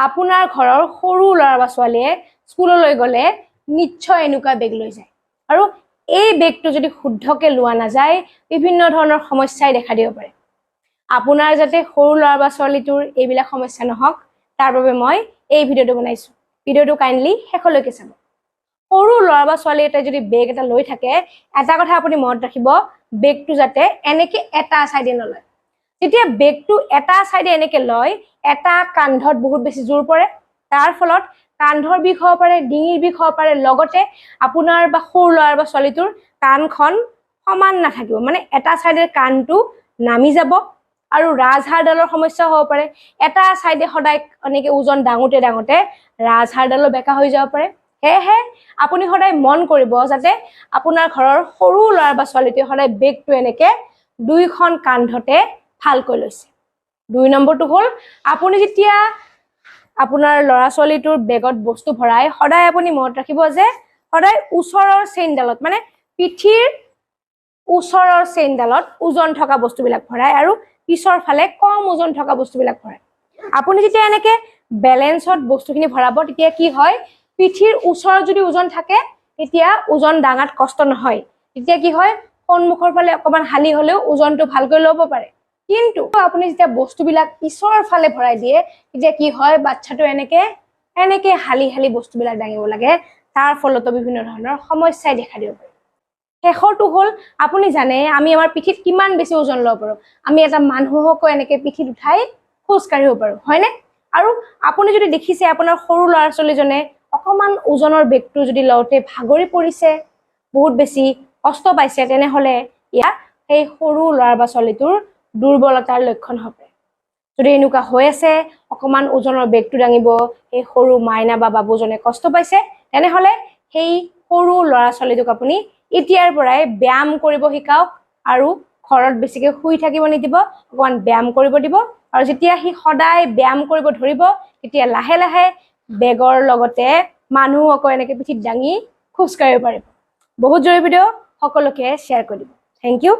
আপোনাৰ ঘৰৰ সৰু ল'ৰা বা ছোৱালীয়ে স্কুললৈ গ'লে নিশ্চয় এনেকুৱা বেগ লৈ যায়। আৰু এই বেগটো যদি শুদ্ধকৈ লোৱা নাযায় বিভিন্ন ধৰণৰ সমস্যাই দেখা দিব পাৰে। আপোনাৰ যাতে সৰু ল'ৰা বা ছোৱালীটোৰ এইবিলাক সমস্যা নহওক তাৰ বাবে মই এই ভিডিঅ'টো বনাইছোঁ। ভিডিঅ'টো কাইণ্ডলি শেষলৈকে চাব। সৰু ল'ৰা বা ছোৱালী এটাই যদি বেগ এটা লৈ থাকে এটা কথা আপুনি মনত ৰাখিব বেগটো যাতে এনেকে এটা চাইডে নলয়। যেতিয়া বেগটো এটা চাইডে এনেকে লয় এটা কান্ধত বহুত বেছি জোৰ পৰে। তাৰ ফলত কান্ধৰ বিষ হ'ব পাৰে ডিঙিৰ বিষ হ'ব পাৰে লগতে আপোনাৰ বা সৰু ল'ৰা বা ছোৱালীটোৰ কাণখন সমান নাথাকিব। মানে এটা চাইডে কাণটো নামি যাব আৰু ৰাজহাড়ডালৰ সমস্যা হ'ব পাৰে। এটা চাইডে সদায় এনেকে ওজন ডাঙোতে ডাঙোতে ৰাজহাড়ডালো বেকা হৈ যাব পাৰে। সেয়েহে আপুনি সদায় মন কৰিব যাতে আপোনাৰ ঘৰৰ সৰু ল'ৰা বা ছোৱালীটোৱে সদায় বেগটো এনেকে দুইখন কান্ধতে ভালকৈ লৈছে। দুই নম্বৰটো হ'ল আপুনি যেতিয়া আপোনাৰ ল'ৰা ছোৱালীটোৰ বেগত বস্তু ভৰাই সদায় আপুনি মনত ৰাখিব যে সদায় ওচৰৰ চেইনডালত মানে পিঠিৰ ওচৰৰ চেইনডালত ওজন থকা বস্তুবিলাক ভৰাই আৰু পিছৰ ফালে কম ওজন থকা বস্তুবিলাক ভৰাই। আপুনি যেতিয়া এনেকে বেলেঞ্চত বস্তুখিনি ভৰাব তেতিয়া কি হয় পিঠিৰ ওচৰত যদি ওজন থাকে তেতিয়া ওজন দাঙাত কষ্ট নহয়। তেতিয়া কি হয় সন্মুখৰ ফালে অকণমান হালি হ'লেও ওজনটো ভালকৈ ল'ব পাৰে। কিন্তু আপুনি যেতিয়া বস্তুবিলাক পিছৰ ফালে ভৰাই দিয়ে তেতিয়া কি হয় বাচ্ছাটো এনেকে এনেকে হালি হালি বস্তুবিলাক দাঙিব লাগে। তাৰ ফলতো বিভিন্ন ধৰণৰ সমস্যাই দেখা দিব পাৰে। শেষৰটো হ'ল আপুনি জানে আমি আমাৰ পিঠিত কিমান বেছি ওজন ল'ব পাৰোঁ। আমি এটা মানুহকো এনেকে পিঠিত উঠাই খোজ কাঢ়িব পাৰোঁ হয়নে? আৰু আপুনি যদি দেখিছে আপোনাৰ সৰু ল'ৰা ছোৱালীজনে অকণমান ওজনৰ বেগটো যদি লওঁতে ভাগৰি পৰিছে বহুত বেছি কষ্ট পাইছে তেনেহ'লে ইয়াত সেই সৰু ল'ৰা বা ছোৱালীটোৰ দুৰ্বলতাৰ লক্ষণ হ'ব। যদি এনেকুৱা হৈ আছে অকণমান ওজনৰ বেগটো দাঙিব সেই সৰু মাইনা বা বাবুজনে কষ্ট পাইছে তেনেহ'লে সেই সৰু ল'ৰা ছোৱালীটোক আপুনি এতিয়াৰ পৰাই ব্যায়াম কৰিব শিকাওক আৰু ঘৰত বেছিকৈ শুই থাকিব নিদিব অকণমান ব্যায়াম কৰিব দিব আৰু যেতিয়া সি সদায় ব্যায়াম কৰিব ধৰিব তেতিয়া লাহে লাহে বেগৰ লগতে মানুহকো এনেকৈ পিঠিত দাঙি খোজকাঢ়িব পাৰিব। বহুত জৰুৰী ভিডিঅ' সকলোকে শ্বেয়াৰ কৰি দিব। Thank U